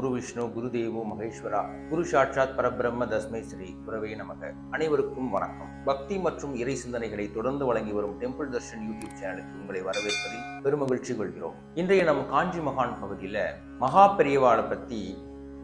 குரு விஷ்ணு குரு தேவோ மகேஸ்வரா குரு சாட்சாத் பரபிரம்ம தஸ்மை ஸ்ரீ குரவே நமக. அனைவருக்கும் வணக்கம். பக்தி மற்றும் இறை சிந்தனைகளை தொடர்ந்து வழங்கி வரும் டெம்பிள் தர்ஷன் யூடியூப் சேனலுக்கு உங்களை வரவேற்பதில் பெருமகிழ்ச்சி கொள்கிறோம். இன்றைய நம் காஞ்சி மகான் பகுதியில் மகா பெரியவாளை பற்றி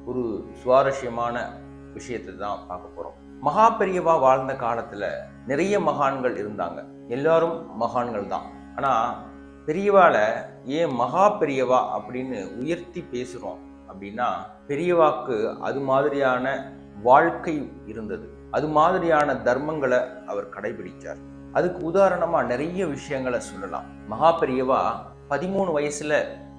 ஒரு சுவாரஸ்யமான விஷயத்தை தான் பார்க்க போறோம். மகா பெரியவா வாழ்ந்த காலத்துல நிறைய மகான்கள் இருந்தாங்க. எல்லாரும் மகான்கள் தான். ஆனா பெரியவாளை ஏன் மகா பெரியவா அப்படின்னு உயர்த்தி பேசுகிறோம் அப்படின்னா பெரியவாக்கு அது மாதிரியான வாழ்க்கை இருந்தது. அது மாதிரியான தர்மங்களை அவர் கடைபிடித்தார் அதுக்கு உதாரணமா நிறைய விஷயங்களை சொல்லலாம். மகா பெரியவா பதிமூணு வயசுல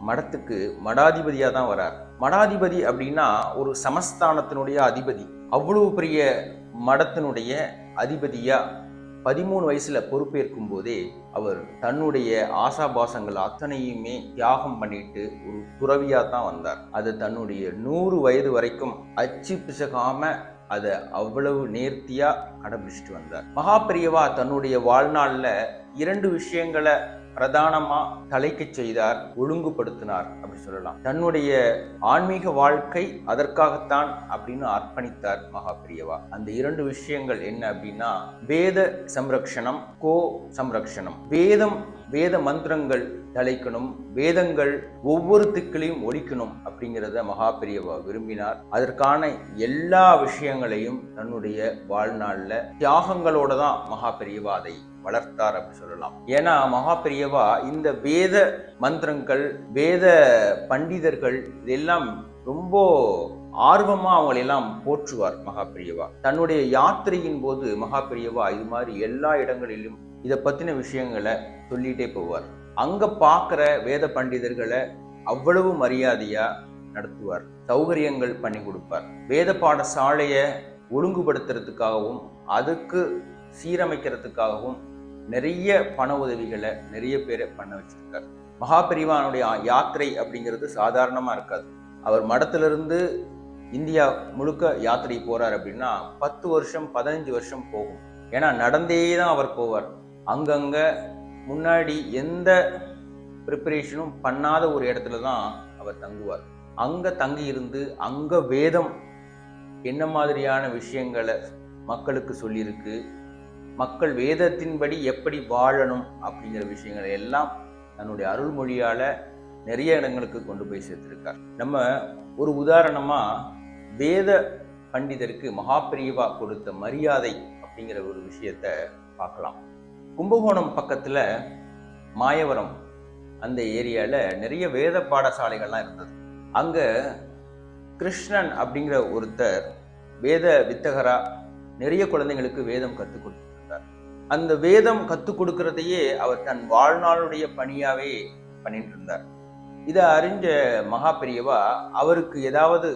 மடத்துக்கு மடாதிபதியாக தான் வரார். மடாதிபதி அப்படின்னா ஒரு சமஸ்தானத்தினுடைய அதிபதி. அவ்வளவு பெரிய மடத்தினுடைய அதிபதியாக பதிமூணு வயசில் பொறுப்பேற்கும் போதே அவர் தன்னுடைய ஆசாபாசங்கள் அத்தனையுமே தியாகம் பண்ணிட்டு ஒரு துறவியாக தான் வந்தார். அது தன்னுடைய நூறு வயது வரைக்கும் அச்சு பிசகாம அதை அவ்வளவு நேர்த்தியாக கடைபிடிச்சிட்டு வந்தார். மகாபிரியவா தன்னுடைய வாழ்நாளில் இரண்டு விஷயங்களை பிரதானமா தலைக்கு செய்தார் ஒழுங்குபடுத்தினார் அப்படின்னு சொல்லலாம். தன்னுடைய ஆன்மீக வாழ்க்கை அதற்காகத்தான் அப்படின்னு அர்ப்பணித்தார் மகாபிரியவா அந்த இரண்டு விஷயங்கள் என்ன அப்படின்னா வேத சம்ரக்ஷணம் கோ சம்ரக்ஷணம். வேதம் வேத மந்திரங்கள் தலைக்கணும் வேதங்கள் ஒவ்வொரு திக்கிலையும் ஒழிக்கணும் அப்படிங்கிறத மகாபெரியவா விரும்பினார். அதற்கான எல்லா விஷயங்களையும் தன்னுடைய வாழ்நாளில் தியாகங்களோட தான் மகாபெரியவா அதை வளர்த்தார் அப்படின்னு சொல்லலாம். ஏன்னா மகாபெரியவா இந்த வேத மந்திரங்கள் வேத பண்டிதர்கள் இதெல்லாம் ரொம்ப ஆர்வமா அவங்களெல்லாம் போற்றுவார் மகாபிரியவா. தன்னுடைய யாத்திரையின் போது மகாபிரியவா இது மாதிரி எல்லா இடங்களிலும் இதை பற்றின விஷயங்களை சொல்லிகிட்டே போவார். அங்கே பார்க்குற வேத பண்டிதர்களை அவ்வளவு மரியாதையாக நடத்துவார். சௌகரியங்கள் பண்ணி கொடுப்பார். வேத பாடசாலையை ஒழுங்குபடுத்துறதுக்காகவும் அதுக்கு சீரமைக்கிறதுக்காகவும் நிறைய பண உதவிகளை நிறைய பேரை பண்ண வச்சிருக்கார். மகாபெரிவானுடைய யாத்திரை அப்படிங்கிறது சாதாரணமாக இருக்காது. அவர் மடத்திலிருந்து இந்தியா முழுக்க யாத்திரை போகிறார் அப்படின்னா பத்து வருஷம் பதினஞ்சு வருஷம் போகும். ஏன்னா நடந்தே தான் அவர் போவார். அங்கங்கே முன்னாடி எந்த ப்ரிப்பரேஷனும் பண்ணாத ஒரு இடத்துல தான் அவர் தங்குவார். அங்கே தங்கி இருந்து அங்கே வேதம் என்ன மாதிரியான விஷயங்களை மக்களுக்கு சொல்லியிருக்கு மக்கள் வேதத்தின்படி எப்படி வாழணும் அப்படிங்கிற விஷயங்களை எல்லாம் தன்னுடைய அருள்மொழியால் நிறைய இடங்களுக்கு கொண்டு போய் சேர்த்துருக்கார். நம்ம ஒரு உதாரணமாக வேத பண்டிதருக்கு மகாபிரிவா கொடுத்த மரியாதை அப்படிங்கிற ஒரு விஷயத்த பார்க்கலாம். கும்பகோணம் பக்கத்தில் மாயவரம் அந்த ஏரியாவில் நிறைய வேத பாடசாலைகள்லாம் இருந்தது. அங்கே கிருஷ்ணன் அப்படிங்கிற ஒருத்தர் வேத வித்தகரா நிறைய குழந்தைங்களுக்கு வேதம் கற்றுக் கொடுத்துருந்தார். அந்த வேதம் கற்றுக் கொடுக்கறதையே அவர் தன் வாழ்நாளுடைய பணியாகவே பண்ணிட்டு இருந்தார் இதை அறிஞ்ச மகா பெரியவா அவருக்கு ஏதாவது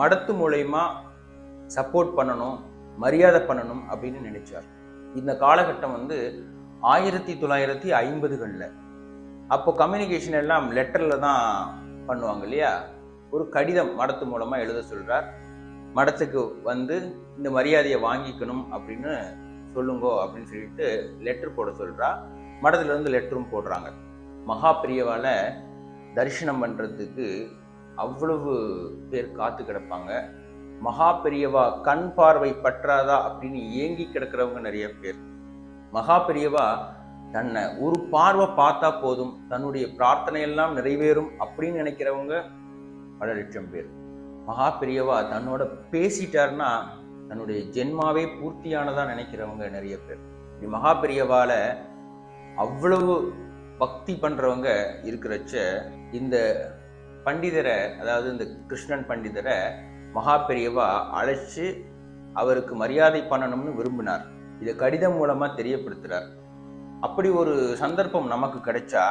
மடத்து மூலயமா சப்போர்ட் பண்ணணும் மரியாதை பண்ணணும் அப்படின்னு நினைச்சார். இந்த காலகட்டம் வந்து ஆயிரத்தி தொள்ளாயிரத்தி ஐம்பதுகளில். அப்போ கம்யூனிகேஷன் எல்லாம் லெட்டரில் தான் பண்ணுவாங்க இல்லையா? ஒரு கடிதம் மடத்து மூலமாக எழுத சொல்கிறார் மடத்துக்கு வந்து இந்த மரியாதையை வாங்கிக்கணும் அப்படின்னு சொல்லுங்கோ அப்படின்னு சொல்லிட்டு லெட்டர் போட சொல்கிறா மடத்துலேருந்து லெட்டரும் போடுறாங்க. மகா பிரியவால் தரிசனம் பண்ணுறதுக்கு அவ்வளவு பேர் காத்து கிடப்பாங்க. மகா பெரியவா கண் பார்வை பற்றாதா அப்படின்னு ஏங்கி கிடக்கிறவங்க நிறைய பேர். மகா பெரியவா தன்னை ஒரு பார்வை பார்த்தா போதும் தன்னுடைய பிரார்த்தனை எல்லாம் நிறைவேறும் அப்படின்னு நினைக்கிறவங்க பல லட்சம் பேர். மகா பெரியவா தன்னோட பேசிட்டாருன்னா தன்னுடைய ஜென்மாவே பூர்த்தியானதாக நினைக்கிறவங்க நிறைய பேர். இப்படி மகா பெரியவால அவ்வளவு பக்தி பண்ணுறவங்க இருக்கிறச்ச இந்த பண்டிதரை அதாவது இந்த கிருஷ்ணன் பண்டிதரை மகா பெரியவா அழைச்சி அவருக்கு மரியாதை பண்ணணும்னு விரும்பினார். இதை கடிதம் மூலமாக தெரியப்படுத்துகிறார் அப்படி ஒரு சந்தர்ப்பம் நமக்கு கிடைச்சா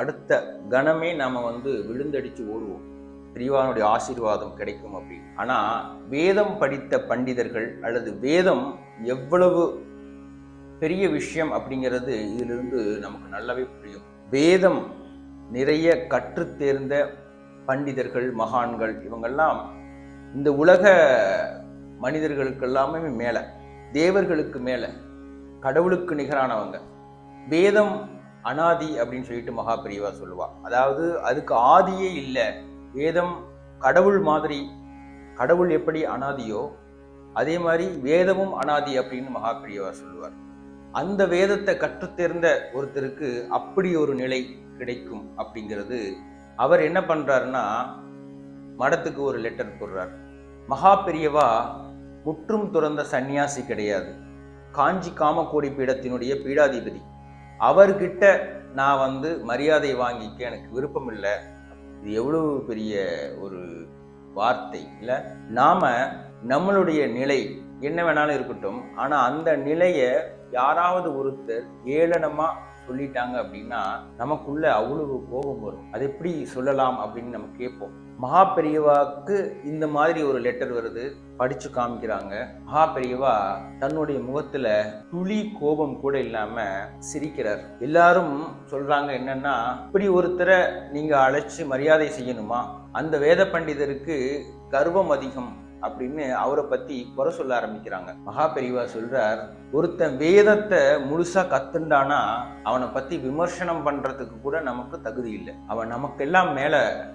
அடுத்த கணமே நாம் வந்து விழுந்தடிச்சு ஓடுவோம். பெரியவானுடைய ஆசீர்வாதம் கிடைக்கும் அப்படின்னு ஆனால் வேதம் படித்த பண்டிதர்கள் அல்லது வேதம் எவ்வளவு பெரிய விஷயம் அப்படிங்கிறது இதிலிருந்து நமக்கு நல்லாவே புரியும். வேதம் நிறைய கற்றுத்தேர்ந்த பண்டிதர்கள் மகான்கள் இவங்கெல்லாம் இந்த உலக மனிதர்களுக்கு எல்லாமே மேலே தேவர்களுக்கு மேலே கடவுளுக்கு நிகரானவங்க. வேதம் அனாதி அப்படின்னு சொல்லிட்டு மகா பெரியவா சொல்லுவா. அதாவது அதுக்கு ஆதியே இல்லை. வேதம் கடவுள் மாதிரி கடவுள் எப்படி அனாதியோ அதே மாதிரி வேதமும் அனாதி அப்படின்னு மகாபிரியவா சொல்லுவார். அந்த வேதத்தை கற்றுத்தேர்ந்த ஒருத்தருக்கு அப்படி ஒரு நிலை கிடைக்கும் அப்படிங்கிறது அவர் என்ன பண்றாருன்னா மடத்துக்கு ஒரு லெட்டர் போடுறார். மகா பெரியவா முற்றும் துறந்த சந்நியாசி கிடையாது. காஞ்சி காமக்கோடி பீடத்தினுடைய பீடாதிபதி. அவர்கிட்ட நான் வந்து மரியாதை வாங்கிக்க எனக்கு விருப்பம் இல்லை இது எவ்வளவு பெரிய ஒரு வார்த்தை இல்லை? நாம் நம்மளுடைய நிலை என்ன வேணாலும் இருக்கட்டும். ஆனால் அந்த நிலையை யாராவது ஒருத்தர் ஏளனமாக சொல்லிட்டாங்க அப்படின்னா நமக்குள்ள அவ்வளவு கோபம் வரும். அது எப்படி சொல்லலாம் அப்படின்னு நம்ம கேட்போம். மகா பெரியவாக்கு இந்த மாதிரி ஒரு லெட்டர் வருது படிச்சு காமிக்கிறாங்க. மகா பெரியவா தன்னுடைய முகத்துல துளி கோபம் கூட இல்லாம சிரிக்கிறார். எல்லாரும் சொல்றாங்க என்னன்னா இப்படி ஒருத்தரை நீங்க அழைச்சு மரியாதை செய்யணுமா? அந்த வேத பண்டிதருக்கு கர்வம் அதிகம். அப்படின்னு அவரை பத்தி குறை சொல்ல ஆரம்பிக்கிறாங்க. மகா பெரிவா சொல்றார் ஒருத்தன் வேதத்தை முழுசா கத்துண்டானா அவனை பத்தி விமர்சனம் பண்றதுக்கு கூட நமக்கு தகுதி இல்லை. அவன் நமக்கெல்லாம் மேல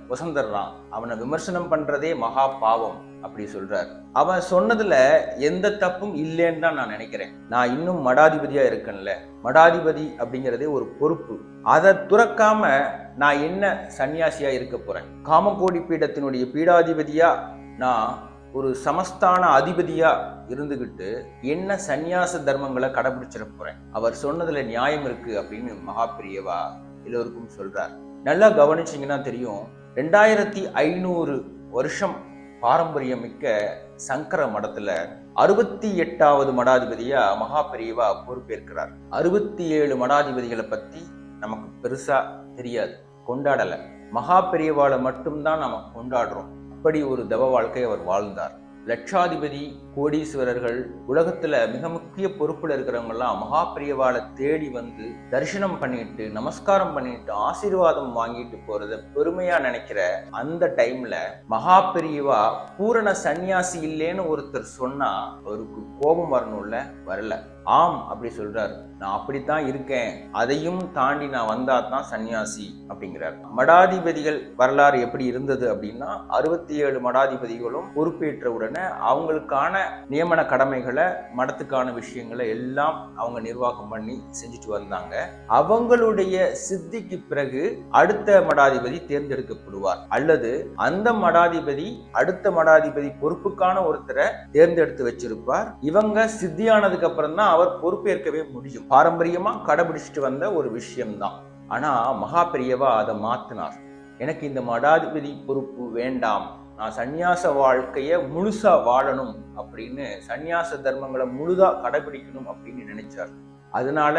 வசந்துடுறான் அவனை விமர்சனம் பண்றதே மகா பாவம் அப்படி சொல்றார். அவன் சொன்னதுல எந்த தப்பும் இல்லைன்னு தான் நான் நினைக்கிறேன். நான் இன்னும் மடாதிபதியா இருக்கேன்ல. மடாதிபதி அப்படிங்கிறதே ஒரு பொறுப்பு. அதை துறக்காம நான் என்ன சன்னியாசியா இருக்க போறேன்? காமகோடி பீடத்தினுடைய பீடாதிபதியா நான் ஒரு சமஸ்தான அதிபதியா இருந்துகிட்டு என்ன சந்நியாச தர்மங்களை கடைபிடிச்சிட போறேன்? அவர் சொன்னதுல நியாயம் இருக்கு அப்படின்னு மகாபிரியவா எல்லோருக்கும் சொல்றார். நல்லா கவனிச்சீங்கன்னா தெரியும் ரெண்டாயிரத்தி ஐநூறு வருஷம் பாரம்பரியம் மிக்க சங்கர மடத்துல அறுபத்தி எட்டாவது மடாதிபதியா மகா பெரியவா பொறுப்பேற்கிறார். அறுபத்தி ஏழு மடாதிபதிகளை பத்தி நமக்கு பெருசா தெரியாது. கொண்டாடல. மகா பெரியவாளை மட்டும்தான் நம்ம கொண்டாடுறோம். அப்படி ஒரு தவ வாழ்க்கை அவர் வாழ்ந்தார். லட்சாதிபதி கோடீஸ்வரர்கள் உலகத்துல மிக முக்கிய பொறுப்புல இருக்கிறவங்க எல்லாம் தேடி வந்து தரிசனம் பண்ணிட்டு நமஸ்காரம் பண்ணிட்டு ஆசீர்வாதம் வாங்கிட்டு போறத பெருமையா நினைக்கிற அந்த டைம்ல மகாபிரியவா பூரண சன்னியாசி இல்லேன்னு ஒருத்தர் சொன்னா அவருக்கு கோபம் வரணும்ல வரல. ஆம் அப்படி சொல்றாரு. நான் அப்படித்தான் இருக்கேன். அதையும் தாண்டி நான் வந்தா தான் சன்னியாசி அப்படிங்கிறார். மடாதிபதிகள் வரலாறு எப்படி இருந்தது அப்படின்னா அறுபத்தி ஏழு மடாதிபதிகளும் பொறுப்பேற்ற உடனே அவங்களுக்கான நியமன கடமைகளை மடத்துக்கான விஷயங்களை எல்லாம் அவங்க நிர்வாகம் பண்ணி செஞ்சுட்டு வந்தாங்க. அவங்களுடைய சித்திக்கு பிறகு அடுத்த மடாதிபதி தேர்ந்தெடுக்கப்படுவார். அல்லது அந்த மடாதிபதி அடுத்த மடாதிபதி பொறுப்புக்கான ஒருத்தரை தேர்ந்தெடுத்து வச்சிருப்பார். இவங்க சித்தியானதுக்கு அப்புறம் தான் அவர் பொறுப்பேற்கவே முடியும். பாரம்பரியமாக கடைபிடிச்சிட்டு வந்த ஒரு விஷயம்தான். ஆனால் மகா பெரியவா அதை மாற்றினார் எனக்கு இந்த மடாதிபதி பொறுப்பு வேண்டாம். நான் சந்நியாச வாழ்க்கையை முழுசாக வாழணும் அப்படின்னு சந்நியாச தர்மங்களை முழுதாக கடைபிடிக்கணும் அப்படின்னு நினைச்சார். அதனால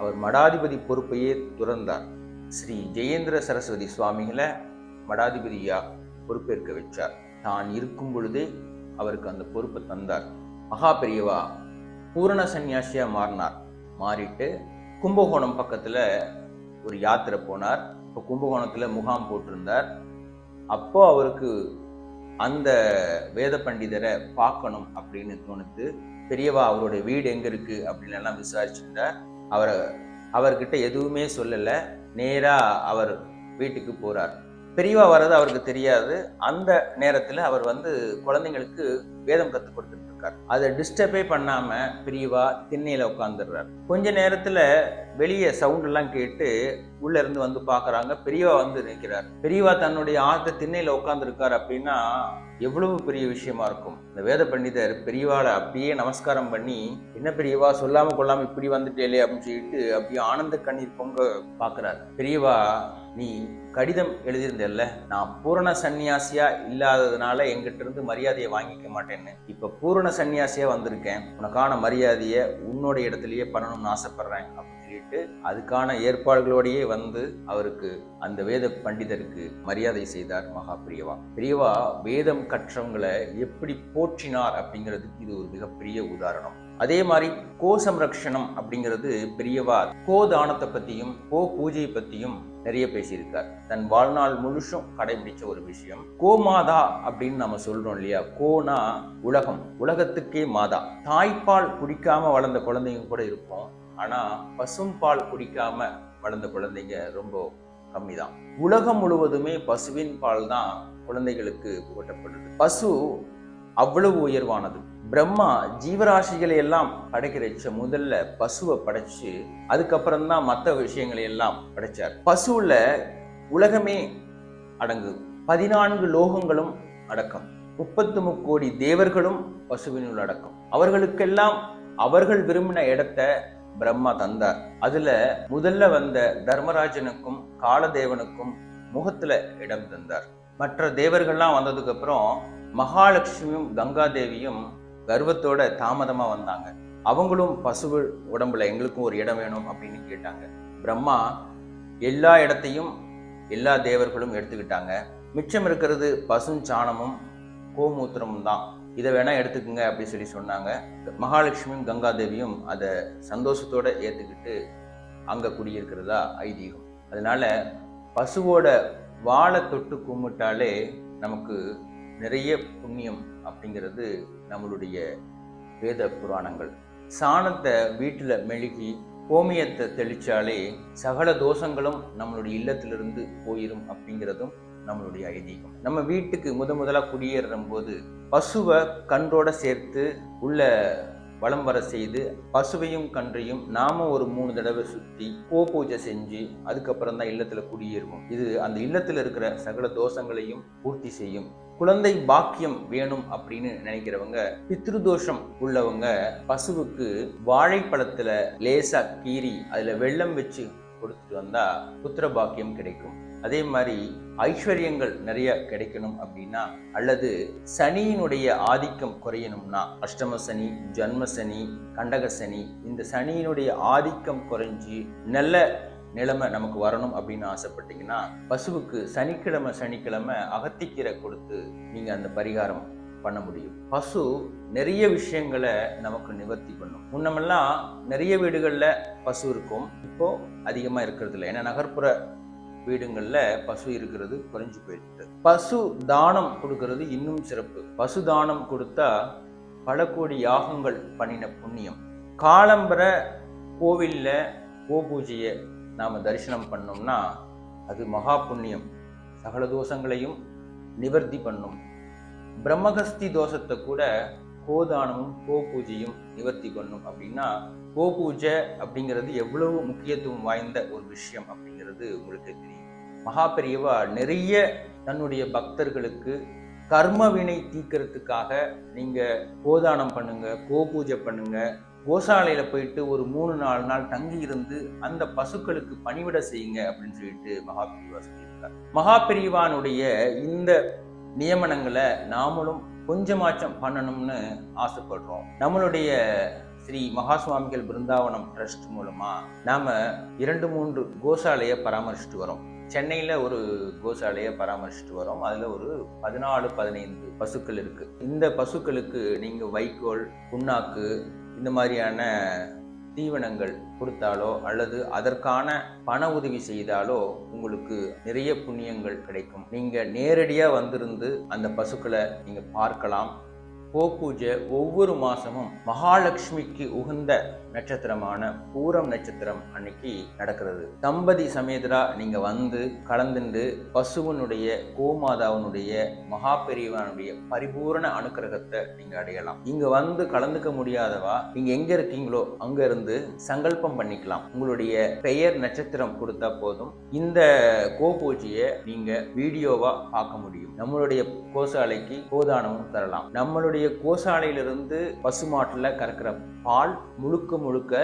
அவர் மடாதிபதி பொறுப்பையே துறந்தார். ஸ்ரீ ஜெயேந்திர சரஸ்வதி சுவாமிகளை மடாதிபதியாக பொறுப்பேற்க வச்சார். தான் இருக்கும் பொழுதே அவருக்கு அந்த பொறுப்பை தந்தார். மகா பெரியவா பூரண சன்னியாசியாக மாறினார். மாறிட்டு கும்பகோணம் பக்கத்தில் ஒரு யாத்திரை போனார். இப்போ கும்பகோணத்தில் முகாம் போட்டிருந்தார். அப்போ அவருக்கு அந்த வேத பண்டிதரை பார்க்கணும் அப்படின்னு தோணுது. பெரியவா அவருடைய வீடு எங்கே இருக்குது அப்படின்னு எல்லாம் விசாரிச்சிருந்தார் அவரை அவர்கிட்ட எதுவுமே சொல்லலை. நேராக அவர் வீட்டுக்கு போகிறார் பெரியவா வர்றது அவருக்கு தெரியாது. அந்த நேரத்தில் அவர் வந்து குழந்தைங்களுக்கு வேதம் கற்றுக் கொடுத்துட்டு இருக்கார் அதை டிஸ்டர்பே பண்ணாம பிரிவா திண்ணையில உட்காந்துடுறார் கொஞ்ச நேரத்துல வெளியே சவுண்ட் எல்லாம் கேட்டு உள்ள இருந்து வந்து பாக்குறாங்க பெரியவா வந்து நிற்கிறார் பெரியவா தன்னுடைய ஆத்த திண்ணையில உட்காந்துருக்கார் அப்படின்னா எவ்வளவு பெரிய விஷயமா இருக்கும். இந்த வேத பண்டிதர் பெரியவாளை அப்படியே நமஸ்காரம் பண்ணி என்ன பெரியவா சொல்லாம கொள்ளாம இப்படி வந்துட்டேலே அப்படின்னு சொல்லிட்டு அப்படியே ஆனந்த கண்ணீர் பொங்க பாக்குறாரு பெரியவா நீ கடிதம் எழுதியிருந்தல்ல? நான் பூரண சன்னியாசியா இல்லாததுனால எங்கிட்ட இருந்து மரியாதையை வாங்கிக்க மாட்டேன்னு. இப்ப பூரண சன்னியாசியா வந்திருக்கேன். உனக்கான மரியாதையை உன்னோட இடத்துலயே பண்ணணும்னு ஆசைப்படுறேன் அப்படின்னு சொல்லிட்டு அதுக்கான ஏற்பாடுகளோடையே வந்து அவருக்கு அந்த வேத பண்டிதருக்கு மரியாதை செய்தார் மகா பிரியவா பிரியவா வேதம் கற்றவங்களை எப்படி போற்றினார் அப்படிங்கிறதுக்கு இது ஒரு மிகப்பெரிய உதாரணம். அதே மாதிரி கோ சம்ரக்ஷணம் அப்படிங்கிறது பெரியவா கோ தானத்தை பற்றியும் கோ பூஜையை பற்றியும் நிறைய பேசியிருக்கார். தன் வாழ்நாள் முழுசும் கடைபிடிச்ச ஒரு விஷயம். கோ மாதா அப்படின்னு நம்ம சொல்றோம் இல்லையா? கோனா உலகம். உலகத்துக்கே மாதா. தாய்ப்பால் குடிக்காம வளர்ந்த குழந்தைங்க கூட இருப்போம். ஆனா பசும்பால் குடிக்காம வளர்ந்த குழந்தைங்க ரொம்ப கம்மி தான் உலகம் முழுவதுமே பசுவின் பால் தான் குழந்தைகளுக்கு ஓட்டப்படுது பசு அவ்வளவு உயர்வானது. பிரம்மா ஜீவராசிகளை எல்லாம் படைக்கிறச்ச முதல்ல பசுவை படைச்சு அதுக்கப்புறம் தான் மற்ற விஷயங்களை எல்லாம் படைச்சார். பசுவில் உலகமே அடங்கு பதினான்கு லோகங்களும் அடக்கம். முப்பத்து முக்கோடி தேவர்களும் பசுவினுள் அடக்கம். அவர்களுக்கெல்லாம் அவர்கள் விரும்பின இடத்த பிரம்மா தந்தார். அதுல முதல்ல வந்த தர்மராஜனுக்கும் காலதேவனுக்கும் முகத்துல இடம் தந்தார். மற்ற தேவர்கள்லாம் வந்ததுக்கு அப்புறம் மகாலட்சுமியும் கங்காதேவியும் கர்வத்தோட தாமதமாக வந்தாங்க. அவங்களும் பசுவு உடம்புல எங்களுக்கும் ஒரு இடம் வேணும் அப்படின்னு கேட்டாங்க. பிரம்மா எல்லா இடத்தையும் எல்லா தேவர்களும் எடுத்துக்கிட்டாங்க. மிச்சம் இருக்கிறது பசுஞ்சாணமும் கோமூத்திரமும் தான். இதை வேணா எடுத்துக்கோங்க அப்படின்னு சொல்லி சொன்னாங்க. மகாலட்சுமியும் கங்காதேவியும் அதை சந்தோஷத்தோட ஏற்றுக்கிட்டு அங்கே குடியிருக்கிறதா ஐதீகம். அதனால பசுவோட வாழை தொட்டு கும்பிட்டாலே நமக்கு நிறைய புண்ணியம் அப்படிங்கிறது நம்மளுடைய வேத புராணங்கள். சாணத்தை வீட்டில் மெழுகி கோமியத்தை தெளிச்சாலே சகல தோஷங்களும் நம்மளுடைய இல்லத்திலிருந்து போயிடும் அப்படிங்கிறதும் நம்மளுடைய ஐதீகம். நம்ம வீட்டுக்கு முத முதலாக குடியேறும் போது பசுவை கன்றோட சேர்த்து உள்ள வலம் வர செய்து பசுவையும் கன்றையும் நாம ஒரு மூணு தடவை சுற்றி கோ பூஜை செஞ்சு அதுக்கப்புறம் தான் இல்லத்தில் குடியேறுவோம். இது அந்த இல்லத்தில் இருக்கிற சகல தோஷங்களையும் பூர்த்தி செய்யும். குழந்தை பாக்கியம் வேணும் அப்படின்னு நினைக்கிறவங்க பித்ருதோஷம் உள்ளவங்க பசுவுக்கு வாழைப்பழத்துல லேசா கீறி அதுல வெள்ளம் வச்சு கொடுத்துட்டு வந்தா புத்திர பாக்கியம் கிடைக்கும். அதே மாதிரி ஐஸ்வர்யங்கள் நிறைய கிடைக்கணும் அப்படின்னா அல்லது சனியினுடைய ஆதிக்கம் குறையணும்னா அஷ்டம சனி ஜன்ம சனி கண்டக சனி இந்த சனியினுடைய ஆதிக்கம் குறைஞ்சி நல்ல நிலைமை நமக்கு வரணும் அப்படின்னு ஆசைப்பட்டீங்கன்னா பசுவுக்கு சனிக்கிழமை சனிக்கிழமை அகத்திக்கீரை கொடுத்து நீங்கள் அந்த பரிகாரம் பண்ண முடியும். பசு நிறைய விஷயங்களை நமக்கு நிவர்த்தி பண்ணும். முன்னமெல்லாம் நிறைய வீடுகளில் பசு இருக்கும். இப்போ அதிகமாக இருக்கிறது இல்லை ஏன்னா நகர்ப்புற வீடுங்களில் பசு இருக்கிறது குறைஞ்சு போயிட்டு. பசு தானம் கொடுக்கறது இன்னும் சிறப்பு. பசு தானம் கொடுத்தா பல கோடி யாகங்கள் பண்ணின புண்ணியம். காலம்பர கோவில்ல கோ பூஜையை நாம தரிசனம் பண்ணோம்னா அது மகா புண்ணியம். சகல தோஷங்களையும் நிவர்த்தி பண்ணும். பிரம்மகஸ்தி தோஷத்தை கூட கோதானமும் கோ பூஜையும் நிவர்த்தி பண்ணும். அப்படின்னா கோ பூஜை அப்படிங்கிறது எவ்வளவு முக்கியத்துவம் வாய்ந்த ஒரு விஷயம் அப்படிங்கிறது உங்களுக்கு தெரியும். மகா பெரியவா நிறைய தன்னுடைய பக்தர்களுக்கு கர்ம வினை தீக்கிறதுக்காக நீங்க கோதானம் பண்ணுங்க கோ பூஜை பண்ணுங்க கோசாலையில் போயிட்டு ஒரு மூணு நாலு நாள் தங்கி இருந்து அந்த பசுக்களுக்கு பணிவிட செய்யுங்க அப்படின்னு சொல்லிட்டு மகா பெரியவா சொல்லியிருக்கார். மகா இந்த நியமனங்களை நாமளும் கொஞ்சமாச்சம் பண்ணணும்னு ஆசைப்படுறோம். நம்மளுடைய ஸ்ரீ மகாசுவாமிகள் பிருந்தாவனம் ட்ரஸ்ட் மூலமா நாம இரண்டு மூன்று கோசாலையை பராமரிச்சுட்டு வரோம். சென்னையில் ஒரு கோசாலையை பராமரிச்சுட்டு வரோம். அதில் ஒரு பதினாலு பதினைந்து பசுக்கள் இருக்குது இந்த பசுக்களுக்கு நீங்கள் வைக்கோல் புண்ணாக்கு இந்த மாதிரியான தீவனங்கள் கொடுத்தாலோ அல்லது அதற்கான பண உதவி செய்தாலோ உங்களுக்கு நிறைய புண்ணியங்கள் கிடைக்கும். நீங்கள் நேரடியாக வந்திருந்து அந்த பசுக்களை நீங்கள் பார்க்கலாம். கோ பூஜை ஒவ்வொரு மாதமும் மகாலட்சுமிக்கு உகந்த நட்சத்திரமான பூரம் நட்சத்திரம் அன்னைக்கு நடக்கிறது. தம்பதி சமேதரா நீங்க வந்து கலந்துண்டு பசுவனுடைய கோமாதாவனுடைய மகா பெரியவனுடைய பரிபூரண அனுக்கிரகத்தை நீங்க அடையலாம். இங்க வந்து கலந்துக்க முடியாதவா நீங்க எங்க இருக்கீங்களோ அங்க இருந்து சங்கல்பம் பண்ணிக்கலாம். உங்களுடைய பெயர் நட்சத்திரம் கொடுத்தா போதும். இந்த கோ பூஜையை நீங்க வீடியோவா பார்க்க முடியும். நம்மளுடைய கோசாலைக்கு கோதானமும் தரலாம். நம்மளுடைய கோசாலையிலிருந்து பசுமாட்டில் கறக்கிற பால் முழுக்க முழுக்க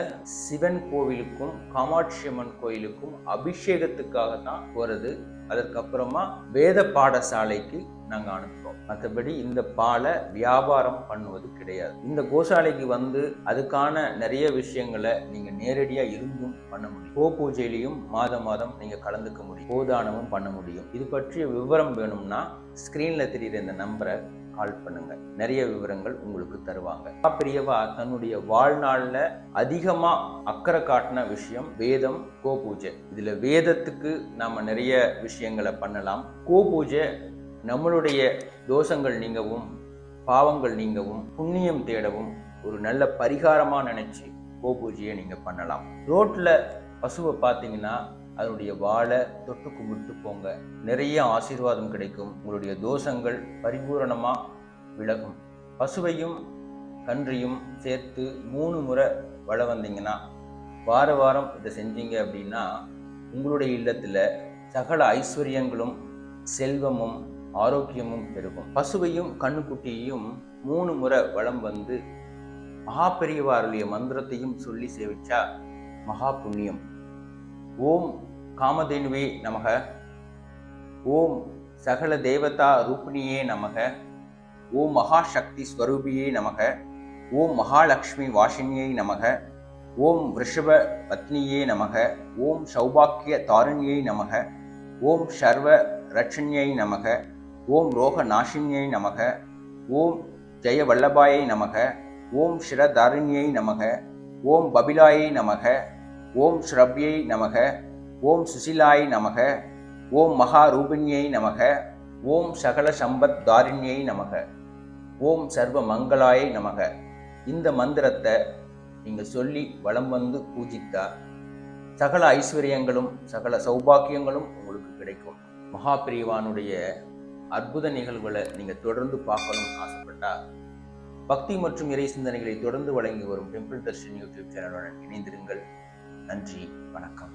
சிவன் கோவிலுக்கும் காமாட்சி அம்மன் கோயிலுக்கும் அபிஷேகத்துக்காக தான் வருது அதற்கப்புறமா வேத பாடசாலைக்கு நாங்கள் அனுப்புகிறோம் மற்றபடி இந்த பாலை வியாபாரம் பண்ணுவது கிடையாது. இந்த கோசாலைக்கு வந்து அதுக்கான நிறைய விஷயங்களை நீங்கள் நேரடியாக இருந்தும் பண்ண முடியும். கோ பூஜையிலையும் மாதம் மாதம் நீங்கள் கலந்துக்க முடியும். கோதானமும் பண்ண முடியும். இது பற்றிய விவரம் வேணும்னா ஸ்க்ரீனில் தெரிகிற இந்த நம்பரை கால் பண்ணுங்க. நிறைய விவரங்கள் உங்களுக்கு தருவாங்க. பெரியவா தன்னுடைய வாழ்நாளில் அதிகமாக அக்கறை காட்டின விஷயம் வேதம் கோ பூஜை இதில் வேதத்துக்கு நாம் நிறைய விஷயங்களை பண்ணலாம். கோ பூஜை நம்மளுடைய தோஷங்கள் நீங்கவும் பாவங்கள் நீங்கவும் புண்ணியம் தேடவும் ஒரு நல்ல பரிகாரமாக நினச்சி கோ பூஜையை நீங்கள் பண்ணலாம். ரோட்டில் பசுவை பார்த்தீங்கன்னா அதனுடைய வாழை தொட்டு கும்பிட்டு போங்க. நிறைய ஆசீர்வாதம் கிடைக்கும். உங்களுடைய தோஷங்கள் பரிபூரணமாக விலகும். பசுவையும் கன்றையும் சேர்த்து மூணு முறை வள வந்தீங்கன்னா வார வாரம் இதை செஞ்சீங்க அப்படின்னா உங்களுடைய இல்லத்தில் சகல ஐஸ்வர்யங்களும் செல்வமும் ஆரோக்கியமும் பெருகும். பசுவையும் கண்ணுக்குட்டியையும் மூணு முறை வளம் வந்து மகா பெரியவாருடைய மந்திரத்தையும் சொல்லி சேவிச்சா மகா புண்ணியம். ஓம் காமதேனுவே நமக ஓம் சகல தேவதா ரூபிணியே நமக ஓம் மகாசக்தி ஸ்வரூபியே நமக ஓம் மகாலட்சுமி வாசினியை நமக ஓம் ரிஷப பத்னியே நமக ஓம் சௌபாக்கிய தாருண்யை நமக ஓம் சர்வ ரட்சண்யை நமக ஓம் ரோக நாசினியை நமக ஓம் ஜெய வல்லபாயை நமக ஓம் சிரதாரிணியை நமக ஓம் பபிலாயை நமக ஓம் ஸ்ரப்யை நமக ஓம் சுசிலாய் நமக ஓம் மகாரூபிணியை நமக ஓம் சகல சம்பத் தாரிணியை நமக ஓம் சர்வ மங்களாயை நமக. இந்த மந்திரத்தை நீங்க சொல்லி வலம் வந்து பூஜித்தா சகல ஐஸ்வர்யங்களும் சகல சௌபாக்கியங்களும் உங்களுக்கு கிடைக்கும். மகாபிரிவானுடைய அற்புத நிகழ்வுகளை நீங்க தொடர்ந்து பார்க்கணும்னு ஆசைப்பட்டா பக்தி மற்றும் இறை சிந்தனைகளை தொடர்ந்து வழங்கி வரும் டெம்பிள் தர்ஷன் யூடியூப் சேனலுடன் இணைந்திருங்கள். நன்றி வணக்கம்.